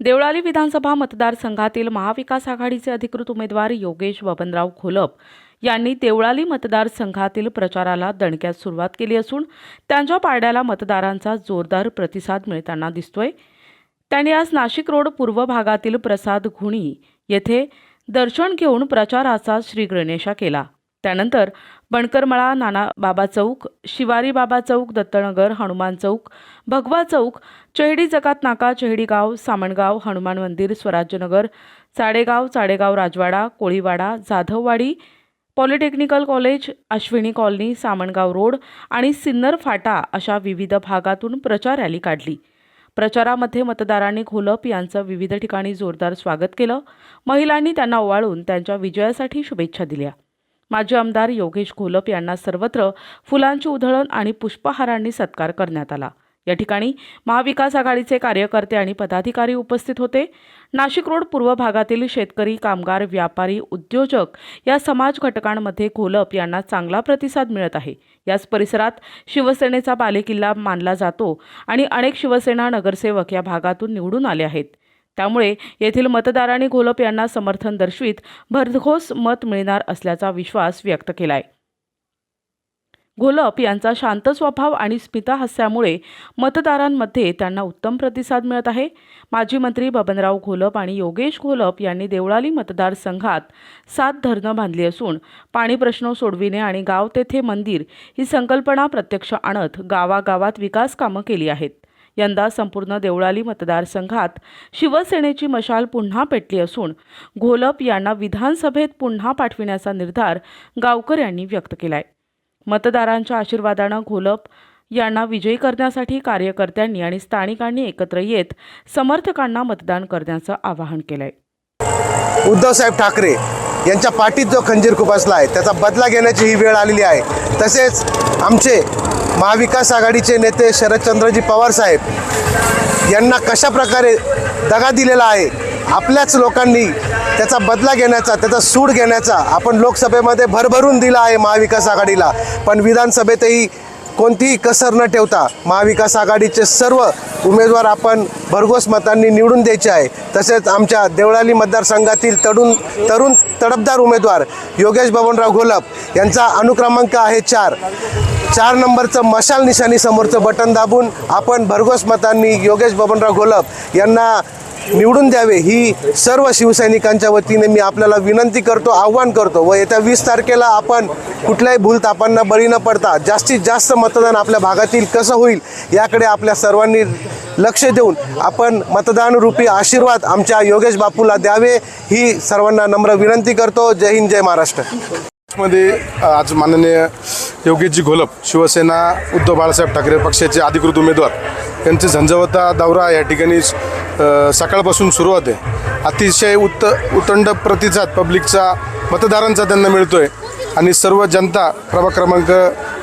देवळाली विधानसभा मतदारसंघातील महाविकास आघाडीचे अधिकृत उमेदवार योगेश बबनराव खोलप यांनी देवळाली मतदारसंघातील प्रचाराला दणक्यात सुरुवात केली असून त्यांच्या पारड्याला मतदारांचा जोरदार प्रतिसाद मिळताना दिसतोय. त्यांनी आज नाशिक रोड पूर्व भागातील प्रसाद घुणी येथे दर्शन घेऊन प्रचाराचा श्रीगणेशा केला. त्यानंतर बणकरमळा नानाबाबा चौक शिवारी बाबा चौक दत्तनगर हनुमान चौक भगवा चौक चेहडी जकात नाका चेहडी गाव सामणगाव हनुमान मंदिर Swarajyanagar Chadegaon Chadegaon Rajwada Koliwada Jadhavwadi polytechnical college Ashwini colony Samangaon road आणि सिन्नर फाटा अशा विविध भागातून प्रचार रॅली काढली. प्रचारामध्ये मतदारांनी घोलप यांचं विविध ठिकाणी जोरदार स्वागत केलं. महिलांनी त्यांना ओवाळून त्यांच्या विजयासाठी शुभेच्छा दिल्या. माजी आमदार योगेश घोलप यांना सर्वत्र फुलांची उधळण आणि पुष्पहारांनी सत्कार करण्यात आला. या ठिकाणी महाविकास आघाडीचे कार्यकर्ते आणि पदाधिकारी उपस्थित होते. नाशिक रोड पूर्व भागातील शेतकरी कामगार व्यापारी उद्योजक या समाज घटकांमध्ये घोलप यांना चांगला प्रतिसाद मिळत आहे. याच परिसरात शिवसेनेचा बालेकिल्ला मानला जातो आणि अनेक शिवसेना नगरसेवक या भागातून निवडून आले आहेत. त्यामुळे येथील मतदारांनी घोलप यांना समर्थन दर्शवित भरघोस मत मिळणार असल्याचा विश्वास व्यक्त केलाय. घोलप यांचा शांत स्वभाव आणि स्मितहास्यामुळे मतदारांमध्ये त्यांना उत्तम प्रतिसाद मिळत आहे. माजी मंत्री बबनराव घोलप आणि योगेश घोलप यांनी देवळाली मतदारसंघात सात धरणं बांधली असून पाणी प्रश्न सोडविणे आणि गाव तेथे मंदिर ही संकल्पना प्रत्यक्ष आणत गावागावात विकास कामं केली आहेत. यंदा संपूर्ण देवळाली मतदारसंघात शिवसेनेची मशाल पुन्हा पेटली असून घोलप यांना विधानसभेत पुन्हा पाठविण्याचा निर्धार गावकर यांनी व्यक्त केलाय. मतदारांच्या आशीर्वादानं घोलप यांना विजयी करण्यासाठी कार्यकर्त्यांनी आणि स्थानिकांनी एकत्र येत समर्थकांना मतदान करण्याचं आवाहन केलंय. उद्धवसाहेब ठाकरे यांच्या पाठीत जो खंजीर खुपसला आहे त्याचा बदला घेण्याची ही वेळ आलेली आहे. तसेच आमचे महाविकास आघाडीचे नेते शरदचंद्रजी पवार साहेब यांना कशा प्रकारे दगा दिलेला आहे आपल्याच लोकांनी त्याचा बदला घेण्याचा त्याचा सूड घेण्याचा आपण लोकसभेमध्ये भरभरून दिला आहे महाविकास आघाडीला. पण विधानसभेतही कोणतीही कसर न ठेवता महाविकास आघाडीचे सर्व उमेदवार आपण भरघोस मतांनी निवडून द्यायचे आहे. तसेच आमच्या देवळाली मतदारसंघातील तरुण तरुण तडफदार उमेदवार योगेश बबनराव घोलप यांचा अनुक्रमांक आहे चार. चार नंबरचं मशाल निशाणी समोरचं बटन दाबून आपण भरघोस मतांनी योगेश बबनराव घोलप यांना निवडून द्यावे ही सर्व शिवसैनिकांच्या वतीने मी आपल्याला विनंती करतो आव्हान करतो. व येत्या वीस तारखेला आपण कुठल्याही भूलतापांना बळी न पडता जास्तीत जास्त मतदान आपल्या भागातील कसं होईल याकडे आपल्या सर्वांनी लक्ष देऊन आपण मतदानरूपी आशीर्वाद आमच्या योगेश बापूला द्यावे ही सर्वांना नम्र विनंती करतो. जय हिंद जय महाराष्ट्र. मध्ये आज माननीय योगेशजी घोलप शिवसेना उद्धव बाळासाहेब ठाकरे पक्षाचे अधिकृत उमेदवार. यांचे झंझवता दौरा या ठिकाणी सकाळपासून सुरुवात आहे अतिशय उत्त उतंड प्रतिसाद पब्लिकचा मतदारांचा त्यांना मिळतोय. आणि सर्व जनता प्रभाग क्रमांक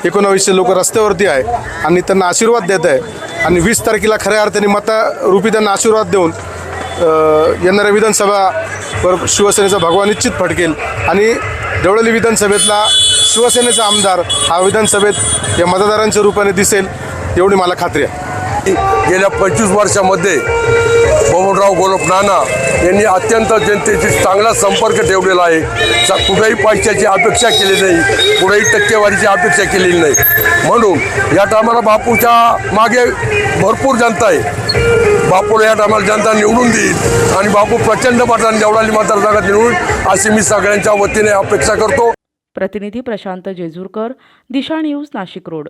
एकोणावीसशे लोक रस्त्यावरती आहे आणि त्यांना आशीर्वाद देत आहे. आणि वीस तारखेला खऱ्या अर्थाने मतारूपी त्यांना आशीर्वाद देऊन येणाऱ्या विधानसभा शिवसेनेचा भगवा निश्चित फटकेल आणि देवळली विधानसभेतला शिवसेनेचा आमदार हा विधानसभेत या मतदारांच्या रूपाने दिसेल एवढी मला खात्री आहे. गेल्या पंचवीस वर्षामध्ये बबनराव गोलप नाना यांनी अत्यंत जनतेशी चांगला संपर्क ठेवलेला आहे. कुठेही पैशाची अपेक्षा केली नाही कुठेही टक्केवारीची अपेक्षा केलेली नाही. म्हणून या टायमाला बापूच्या मागे भरपूर जनता आहे. बापूला या टायमाला जनता निवडून देईल. आणि बापू प्रचंड मताने देवळाली मतदारसंघात निवडून अशी मी सगळ्यांच्या वतीने अपेक्षा करतो. प्रतिनिधी प्रशांत जेजूरकर दिशा न्यूज नाशिक रोड.